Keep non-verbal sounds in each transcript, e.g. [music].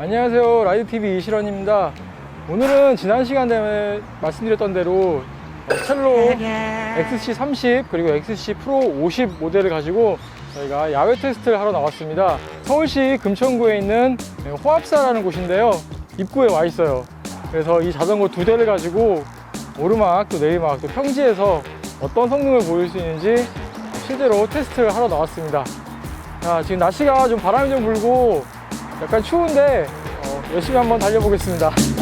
안녕하세요 라이드TV 이실원입니다. 오늘은 지난 시간에 말씀드렸던 대로 어, 첼로 XC30 그리고 XC 프로 50 모델을 가지고 저희가 야외 테스트를 하러 나왔습니다. 서울시 금천구에 있는 호합사라는 곳인데요. 입구에 와 있어요. 그래서 이 자전거 두 대를 가지고 오르막 또 내리막 또 평지에서 어떤 성능을 보일 수 있는지 실제로 테스트를 하러 나왔습니다. 자, 지금 날씨가 좀 바람이 좀 불고 약간 추운데 어, 열심히 한번 달려보겠습니다.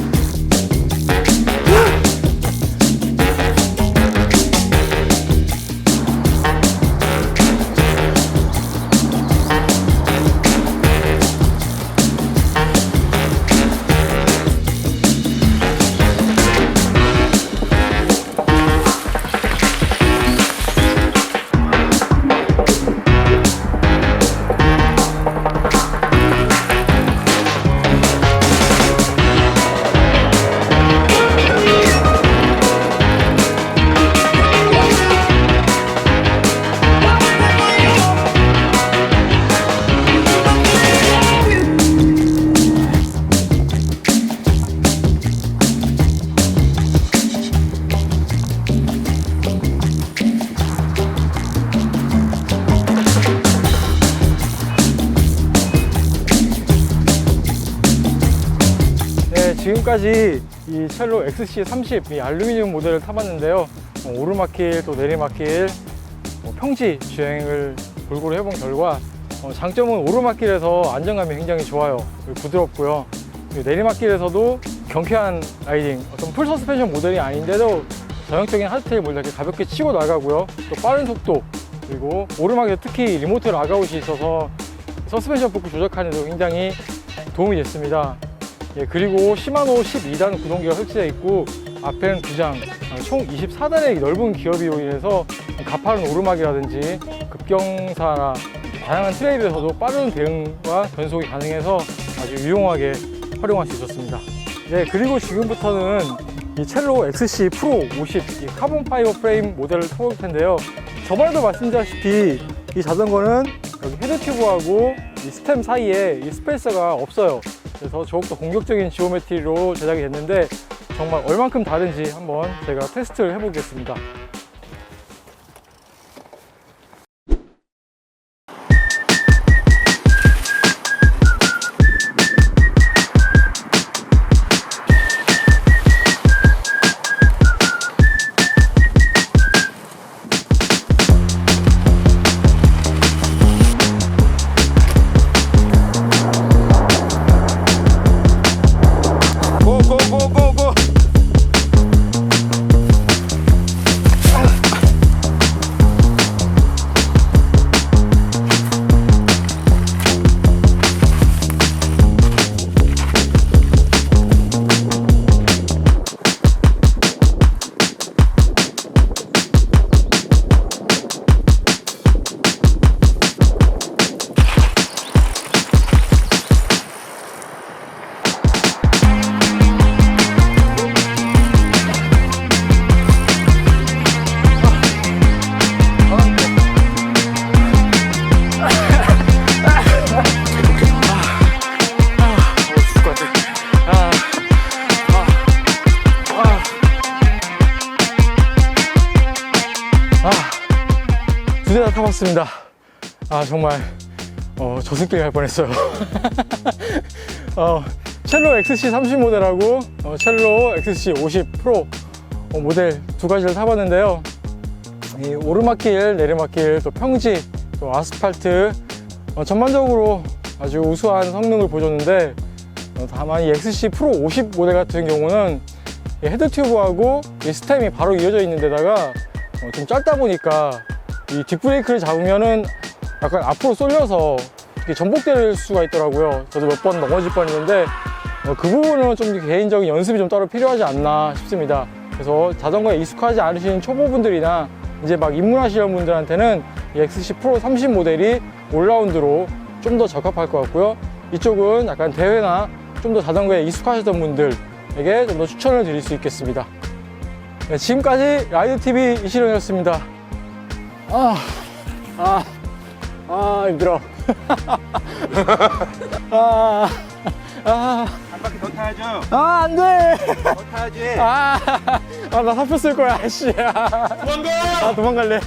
지금까지 이 첼로 XC30 이 알루미늄 모델을 타봤는데요. 어, 오르막길 또 내리막길 어, 평지 주행을 골고루 해본 결과 어, 장점은 오르막길에서 안정감이 굉장히 좋아요. 부드럽고요. 내리막길에서도 경쾌한 라이딩, 어떤 풀 서스펜션 모델이 아닌데도 전형적인 하드테일 모델 이렇게 가볍게 치고 나가고요. 또 빠른 속도 그리고 오르막에서 특히 리모트 라가웃이 있어서 서스펜션 포크 조작하는 데 굉장히 도움이 됐습니다. 예, 그리고 시마노 12단 구동기가 설치되어 있고 앞에는 두 장, 어, 총 24단의 넓은 기어비로 인해서 가파른 오르막이라든지 급경사나 다양한 트레일에서도 빠른 대응과 변속이 가능해서 아주 유용하게 활용할 수 있었습니다. 네, 그리고 지금부터는 이 첼로 XC 프로 50이 카본 파이버 프레임 모델을 타볼 텐데요. 저번에도 말씀드렸다시피 이 자전거는 여기 헤드 튜브하고 이 스템 사이에 이 스페이서가 없어요. 그래서 더욱더 공격적인 지오메트리로 제작이 됐는데 정말 얼만큼 다른지 한번 제가 테스트를 해보겠습니다. 두 대 다 타봤습니다. 아, 정말, 어, 저승길 갈 뻔했어요. [laughs] 어, 첼로 XC30 모델하고 어, 첼로 XC50 프로 어, 모델 두 가지를 타봤는데요. 이 오르막길, 내리막길, 또 평지, 또 아스팔트, 어, 전반적으로 아주 우수한 성능을 보여줬는데, 어, 다만 이 XC 프로 50 모델 같은 경우는 이 헤드 튜브하고 이 스템이 바로 이어져 있는 데다가 어, 좀 짧다 보니까 이 뒷브레이크를 잡으면은 약간 앞으로 쏠려서 이렇게 전복될 수가 있더라고요. 저도 몇 번 넘어질 뻔했는데 어, 그 부분은 좀 개인적인 연습이 좀 따로 필요하지 않나 싶습니다. 그래서 자전거에 익숙하지 않으신 초보분들이나 이제 막 입문하시는 분들한테는 이 XC 프로 30 모델이 올라운드로 좀 더 적합할 것 같고요. 이쪽은 약간 대회나 좀 더 자전거에 익숙하셨던 분들에게 좀 더 추천을 드릴 수 있겠습니다. 네, 지금까지 라이드TV 이시령이었습니다. 아, 아, 아, 힘들어. [laughs] 아, 아, 한 바퀴 더 타야죠. 아, 안 돼! 더 타야지. 아, 아, 나 사표 쓸 거야, 씨. 도망가! 아, 도망갈래.